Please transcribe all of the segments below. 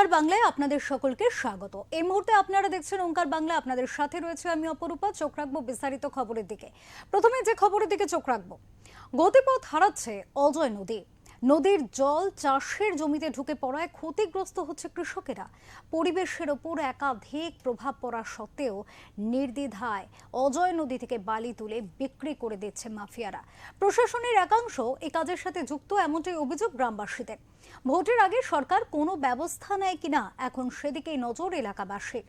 ওঙ্কার বাংলায় আপনাদের সকলকে স্বাগত। এই মুহূর্তে আপনারা দেখছেন ওঙ্কার বাংলা, আপনাদের সাথে রয়েছে আমি অপরূপা, চোখ রাখব বিস্তারিত খবরের দিকে। প্রথমে যে খবরের দিকে চোখ রাখব, গতিপথ হারাচ্ছে অজয় নদী। নদীর জল চাষের জমিতে ঢুকে পড়ায় ক্ষতিগ্রস্ত হচ্ছে কৃষকেরা। পরিবেশের ওপর একাধিক প্রভাব পড়া সত্ত্বেও নির্দ্বিধায় অজয় নদী থেকে বালি তুলে বিক্রি করে দিচ্ছে মাফিয়ারা। প্রশাসনের একাংশ এ কাজের সাথে যুক্ত, এমনটাই অভিযোগ গ্রামবাসীদের। ভোটের আগে সরকার কোনো ব্যবস্থা নেয় কিনা এখন সেদিকেই নজর এলাকাবাসীর।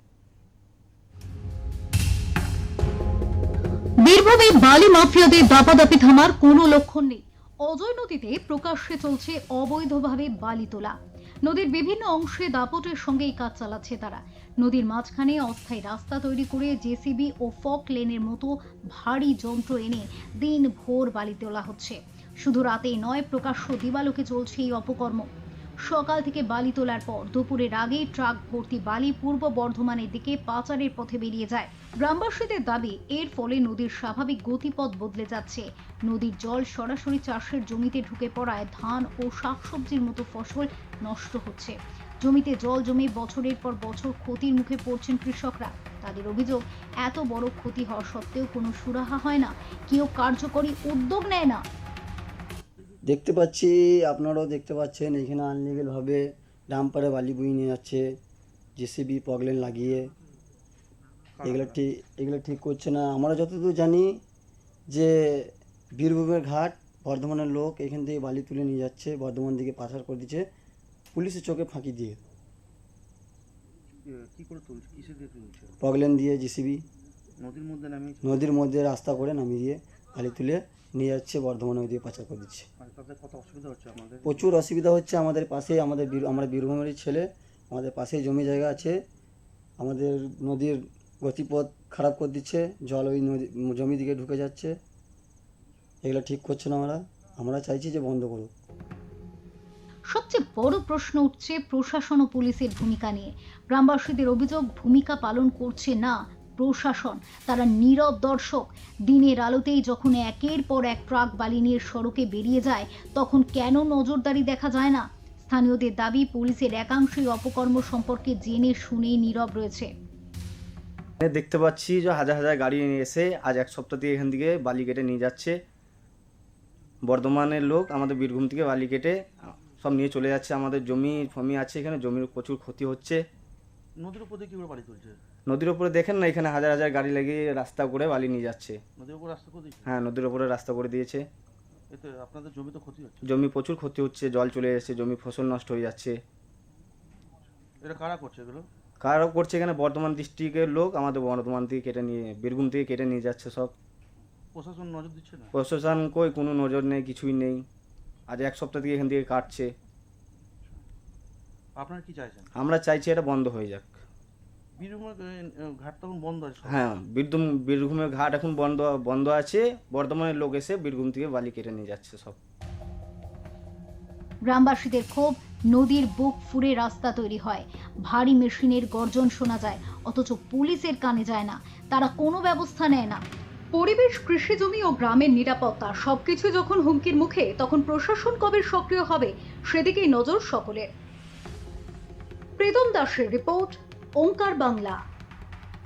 বীরভূমে বালি মাফিয়াদের দাপাদাপি থামার কোনো লক্ষণ নেই। অজয় নদীতে প্রকাশ্যে চলছে অবৈধভাবে বালি তোলা। নদীর বিভিন্ন অংশে দাপটের সঙ্গে এই কাজ চালাচ্ছে তারা। নদীর মাঝখানে অস্থায়ী রাস্তা তৈরি করে জেসিবি ও ফক লেনের মতো ভারী যন্ত্র এনে দিন ভোর বালি তোলা হচ্ছে। শুধু রাতেই নয়, প্রকাশ্য দিবালোকে চলছে এই অপকর্ম। সকাল থেকে বালি তোলার পর দুপুরের আগেই ট্রাক ভর্তি বালি পূর্ব বর্ধমানের দিকে পাচারের পথে বেরিয়ে যায়। গ্রামবাসীদের দাবি, এর ফলে নদীর স্বাভাবিক গতিপথ বদলে যাচ্ছে। নদীর জল সরাসরি চাষের জমিতে ঢুকে পড়ায় ধান ও শাকসবজির মতো ফসল নষ্ট হচ্ছে। জমিতে জল জমে বছরের পর বছর ক্ষতির মুখে পড়ছেন কৃষকরা। তাদের অভিযোগ, এত বড় ক্ষতি হওয়া সত্ত্বেও কোনো সুরাহা হয় না। কেউ কার্যকরী উদ্যোগ নেয় না। দেখতে পাচ্ছি আপনারাও দেখতে পাচ্ছেন এখানে আনলিগেলভাবে ডাম্পারে বালি বই নিয়ে যাচ্ছে জেসিবি পগলেন লাগিয়ে। এগুলো ঠিক এগুলো ঠিক করছে না। আমরা যতদূর জানি যে বীরভূমের ঘাট বর্ধমানের লোক এখান থেকে বালি তুলে নিয়ে যাচ্ছে বর্ধমান দিকে পাচার করে দিচ্ছে পুলিশের চোখে ফাঁকি দিয়ে। কি করে তুলছে? কিসে দিয়ে তুলছে? পগলেন দিয়ে জেসিবি নদীর মধ্যে নদীর মধ্যে রাস্তা করে নামিয়ে দিয়ে। বালি তুলে নিয়ে যাচ্ছে বর্ধমানে ওদিকে পাচার করে দিচ্ছে। মানে তাদের কত অসুবিধা হচ্ছে আমাদের? প্রচুর অসুবিধা হচ্ছে আমাদের পাশে আমাদের আমরা বীরভূমেরই ছেলে আমাদের পাশে জমি জায়গা আছে আমাদের নদীর গতিপথ খারাপ করে দিচ্ছে জল ওই নদী জমি দিকে ঢুকে যাচ্ছে। এগুলো ঠিক করছে না আমরা আমরা চাইছি যে বন্ধ করুক। সবচেয়ে বড় প্রশ্ন উঠছে প্রশাসন ও পুলিশের ভূমিকা নিয়ে। গ্রামবাসীদের অভিযোগ ভূমিকা পালন করছে না প্রশাসন তারা নীরব দর্শক। দিনের আলোতেই যখন একের পর এক ট্রাক বালি নিয়ে সড়কে বেরিয়ে যায় তখন কেন নজরদারি দেখা যায় না? স্থানীয়দের দাবি পুলিশের একাংশই অপকর্ম সম্পর্কে জেনে শুনে নীরব রয়েছে। দেখতে পাচ্ছি যে হাজার হাজার গাড়ি নিয়ে এসে আজ এক সপ্তাহ থেকে এখান থেকে বালি কেটে নিয়ে যাচ্ছে। বর্ধমানের লোক আমাদের বীরভূম থেকে বালি কেটে সব নিয়ে চলে যাচ্ছে। আমাদের জমি ফমি আছে এখানে জমির প্রচুর ক্ষতি হচ্ছে। নদীর উপর দিয়ে কি করে বাড়ি তুলছে? নদীর ওপরে দেখেন না এখানে হাজার হাজার গাড়ি লাগিয়ে রাস্তা করে বালি নিয়ে যাচ্ছে। নদীর উপর রাস্তা করে দিচ্ছে হ্যাঁ নদীর ওপরে রাস্তা করে দিয়েছে। এতে আপনাদের জমি তো ক্ষতি হচ্ছে? জমি প্রচুর ক্ষতি হচ্ছে জল চলে যাচ্ছে জমি ফসল নষ্ট হয়ে যাচ্ছে। এটা কারা করছে এগুলো? কারও করছে এখানে? বর্ধমান ডিস্ট্রিক্টের লোক আমাদের বর্ধমান থেকে কেটে নিয়ে বীরভূম থেকে কেটে নিয়ে যাচ্ছে সব। প্রশাসন নজর দিচ্ছে না? প্রশাসন কই? কোনো নজর নেই কিছুই নেই। আজ এক সপ্তাহ থেকে এখান থেকে কাটছে। আপনারা কি চাইছেন? আমরা চাইছি এটা বন্ধ হয়ে যাক। বীরভূমের এ, এ, ঘাট তখন বন্ধ আছে হ্যাঁ বীরভূম বীরভূমের ঘাট এখন বন্ধ বন্ধ আছে। বর্ধমানের লোক এসে বীরভূম থেকে বালি কেটে নিয়ে যাচ্ছে সব। গ্রামবাসীদের ক্ষোভ নদীর বুক ফুঁড়ে রাস্তা তৈরি হয়। ভারী মেশিনের গর্জন শোনা যায় অথচ পুলিশের কানে যায় না। তারা কোনো ব্যবস্থা নেয় না। পরিবেশ কৃষি জমি ও গ্রামের নিরাপত্তা সবকিছু যখন হুমকির মুখে তখন প্রশাসন কবে সক্রিয় হবে সেদিকেই নজর সকলের। প্রীতম দাসের রিপোর্ট ওঙ্কার বাংলা।